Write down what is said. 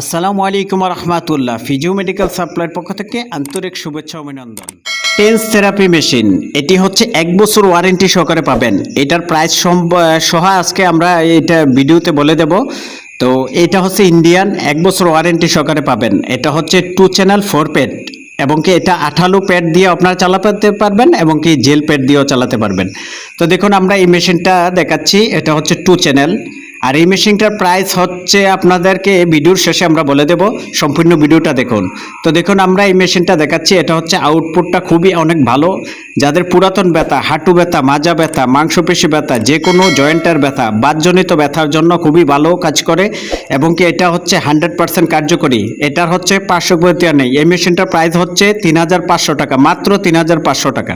আসসালামু আলাইকুম রহমাতুল্লাহ ফিজিও মেডিকেল সাপ্লাইয়ের পক্ষ থেকে আন্তরিক শুভেচ্ছা অভিনন্দন। টেন্স থেরাপি মেশিন, এটি হচ্ছে এক বছর ওয়ারেন্টি সহকারে পাবেন। এটার প্রাইস সহ আজকে আমরা এটা ভিডিওতে বলে দেব। তো এটা হচ্ছে ইন্ডিয়ান, এক বছর ওয়ারেন্টি সহকারে পাবেন। এটা হচ্ছে টু চ্যানেল ফোর পেড এবং কি এটা আঠালো প্যাড দিয়ে আপনারা চালাতে পারবেন এবং কি জেল প্যাড দিয়েও চালাতে পারবেন। তো দেখুন আমরা এই মেশিনটা দেখাচ্ছি, এটা হচ্ছে টু চ্যানেল। আর এই মেশিনটার প্রাইস হচ্ছে আপনাদেরকে ভিডিওর শেষে আমরা বলে দেব। সম্পূর্ণ ভিডিওটা দেখুন। তো দেখুন, আমরা এই মেশিনটা দেখাচ্ছি। এটা হচ্ছে আউটপুটটা খুবই অনেক ভালো। যাদের পুরাতন ব্যথা, হাঁটু ব্যথা, মাজা ব্যথা, মাংসপেশি ব্যথা, যে কোনো জয়েন্টের ব্যথা বাদজনিত ব্যথার জন্য খুবই ভালো কাজ করে এবং কি এটা হচ্ছে হান্ড্রেড পার্সেন্ট কার্যকরী। এটার হচ্ছে পার্শ্ব প্রতিক্রিয়া নেই। এই মেশিনটার প্রাইস হচ্ছে তিন হাজার পাঁচশো টাকা, মাত্র তিন হাজার পাঁচশো টাকা।